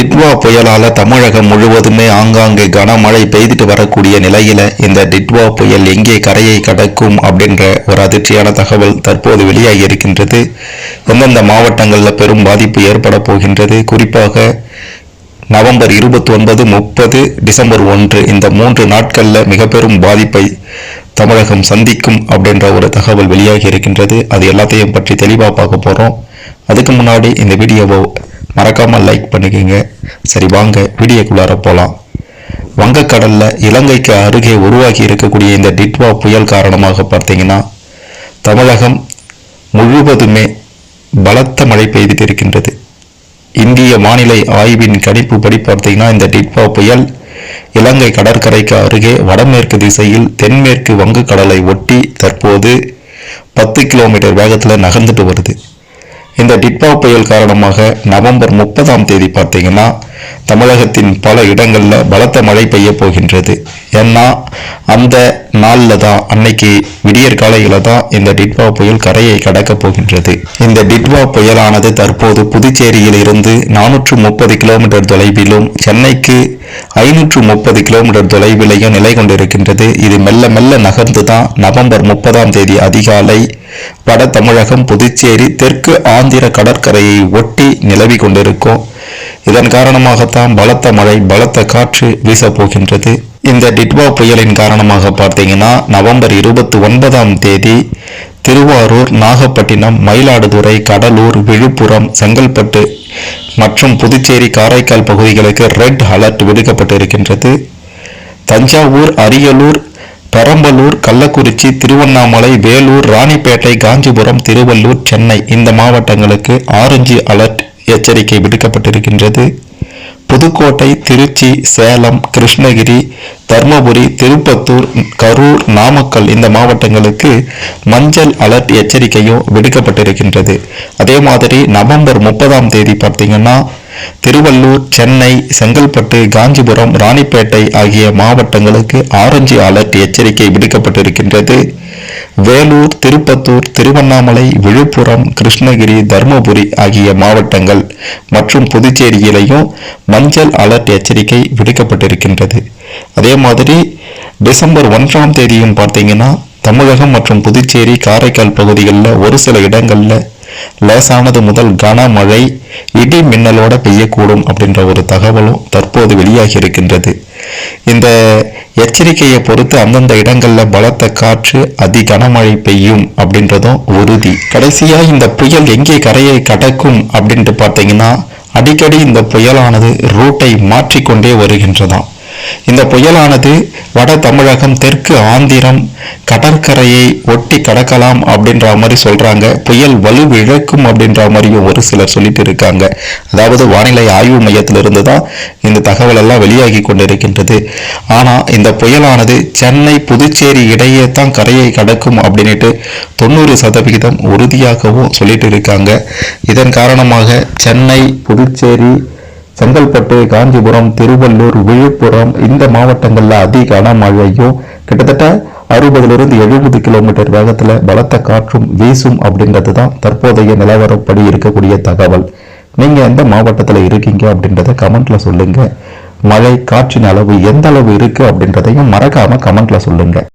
டிட்வா புயலால தமிழகம் முழுவதுமே ஆங்காங்கே கனமழை பெய்துட்டு வரக்கூடிய நிலையில இந்த டிட்வா புயல் எங்கே கரையை கடக்கும் அப்படின்ற ஒரு அதிர்ச்சியான தகவல் தற்போது வெளியாகி இருக்கின்றது. எந்தெந்த மாவட்டங்களில் பெரும் பாதிப்பு ஏற்பட போகின்றது? குறிப்பாக நவம்பர் இருபத்தி ஒன்பது முப்பது டிசம்பர் ஒன்று இந்த மூன்று நாட்களில் மிக பெரும் பாதிப்பை தமிழகம் சந்திக்கும் அப்படின்ற ஒரு தகவல் வெளியாகி இருக்கின்றது. அது எல்லாத்தையும் பற்றி தெளிவாக பார்க்க போகிறோம் அதுக்கு முன்னாடி இந்த வீடியோவை மறக்காமல் லைக் பண்ணிக்கோங்க. சரி வாங்க வீடியோக்குள்ளார போகலாம் வங்கக்கடலில் இலங்கைக்கு அருகே உருவாகி இருக்கக்கூடிய இந்த டிட்வா புயல் காரணமாக பார்த்தீங்கன்னா தமிழகம் முழுவதுமே பலத்த மழை பெய்துட்டு இருக்கின்றது இந்திய வானிலை ஆய்வின் கணிப்புப்படி பார்த்தீங்கன்னா இந்த டிட்வா புயல் இலங்கை கடற்கரைக்கு அருகே வடமேற்கு திசையில் தென்மேற்கு வங்கக்கடலை ஒட்டி தற்போது பத்து கிலோமீட்டர் வேகத்தில் நகர்ந்துட்டு வருது. இந்த டிட்வா புயல் காரணமாக நவம்பர் முப்பதாம் தேதி பார்த்தீங்கன்னா தமிழகத்தின் பல இடங்களில் பலத்த மழை பெய்ய போகின்றது. ஏன்னா அந்த நாளில் தான் அன்னைக்கு விடியற் காலையில் தான் இந்த டிட்வா புயல் கரையை கடக்கப் போகின்றது. இந்த டிட்வா புயலானது தற்போது புதுச்சேரியில் இருந்து நானூற்று முப்பது கிலோமீட்டர் தொலைவிலும் சென்னைக்கு ஐநூற்று முப்பது கிலோமீட்டர் தொலைவிலையும் நிலை கொண்டிருக்கின்றது. இது மெல்ல மெல்ல நகர்ந்து தான் நவம்பர் முப்பதாம் தேதி அதிகாலை வட தமிழகம் புதுச்சேரி தெற்கு ஆந்திர கடற்கரையை ஒட்டி நிலவி கொண்டிருக்கும். இதன் காரணமாகத்தான் பலத்த மழை பலத்த காற்று வீசப்போகின்றது. இந்த டிட்வா புயலின் காரணமாக பார்த்தீங்கன்னா நவம்பர் இருபத்தி ஒன்பதாம் தேதி திருவாரூர் நாகப்பட்டினம் மயிலாடுதுறை கடலூர் விழுப்புரம் செங்கல்பட்டு மற்றும் புதுச்சேரி காரைக்கால் பகுதிகளுக்கு ரெட் அலர்ட் விடுக்கப்பட்டிருக்கின்றது. தஞ்சாவூர் அரியலூர் பெரம்பலூர் கள்ளக்குறிச்சி திருவண்ணாமலை வேலூர் ராணிப்பேட்டை காஞ்சிபுரம் திருவள்ளூர் சென்னை இந்த மாவட்டங்களுக்கு ஆரஞ்சு அலர்ட் எச்சரிக்கை விடுக்கப்பட்டிருக்கின்றது. புதுக்கோட்டை திருச்சி சேலம் கிருஷ்ணகிரி தர்மபுரி திருப்பத்தூர் கரூர் நாமக்கல் இந்த மாவட்டங்களுக்கு மஞ்சள் அலர்ட் எச்சரிக்கையும் விடுக்கப்பட்டிருக்கின்றது. அதே மாதிரி நவம்பர் முப்பதாம் தேதி பார்த்தீங்கன்னா திருவள்ளூர் சென்னை செங்கல்பட்டு காஞ்சிபுரம் ராணிப்பேட்டை ஆகிய மாவட்டங்களுக்கு ஆரஞ்சு அலர்ட் எச்சரிக்கை விடுக்கப்பட்டிருக்கின்றது. வேலூர் திருப்பத்தூர் திருவண்ணாமலை விழுப்புரம் கிருஷ்ணகிரி தருமபுரி ஆகிய மாவட்டங்கள் மற்றும் புதுச்சேரியிலையும் மஞ்சள் அலர்ட் எச்சரிக்கை விடுக்கப்பட்டிருக்கின்றது. அதே மாதிரி டிசம்பர் ஒன்றாம் தேதியும் பார்த்தீங்கன்னா தமிழகம் மற்றும் புதுச்சேரி காரைக்கால் பகுதிகளில் ஒரு சில இடங்களில் லேசானது முதல் கனமழை இடி மின்னலோட பெய்யக்கூடும் அப்படின்ற ஒரு தகவலும் தற்போது வெளியாகி இருக்கின்றது. இந்த எச்சரிக்கையை பொறுத்து அந்தந்த இடங்களில் பலத்த காற்று அதி கனமழை பெய்யும் அப்படின்றதும் உறுதி. கடைசியாக இந்த புயல் எங்கே கரையை கடக்கும் அப்படின்ட்டு பார்த்தீங்கன்னா அடிக்கடி இந்த புயலானது ரூட்டை மாற்றிக்கொண்டே வருகின்றதாம். இந்த புயலானது வட தமிழகம் தெற்கு ஆந்திரம் கடற்கரையை ஒட்டி கடக்கலாம் அப்படின்ற மாதிரி சொல்றாங்க. புயல் வலுவிழக்கும் அப்படின்ற மாதிரியும் ஒரு சிலர் சொல்லிட்டு இருக்காங்க அதாவது வானிலை ஆய்வு மையத்திலிருந்து தான் இந்த தகவல் எல்லாம் வெளியாகி கொண்டிருக்கின்றது. ஆனா இந்த புயலானது சென்னை புதுச்சேரி இடையே தான் கரையை கடக்கும் அப்படின்ட்டு தொண்ணூறு சதவிகிதம் உறுதியாகவும் சொல்லிட்டு இருக்காங்க இதன் காரணமாக சென்னை புதுச்சேரி செங்கல்பட்டு காஞ்சிபுரம் திருவள்ளூர் விழுப்புரம் இந்த மாவட்டங்களில் அதி கனமழையும் கிட்டத்தட்ட அறுபதுலேருந்து எழுபது கிலோமீட்டர் வேகத்தில் பலத்த காற்றும் வீசும் அப்படின்றது தான் தற்போதைய நிலவரப்படி இருக்கக்கூடிய தகவல். நீங்கள் எந்த மாவட்டத்தில் இருக்கீங்க அப்படின்றத கமெண்ட்டில் சொல்லுங்கள் மழை காற்றின் அளவு எந்த அளவு இருக்குது அப்படின்றதையும் மறக்காமல் கமெண்ட்டில் சொல்லுங்கள்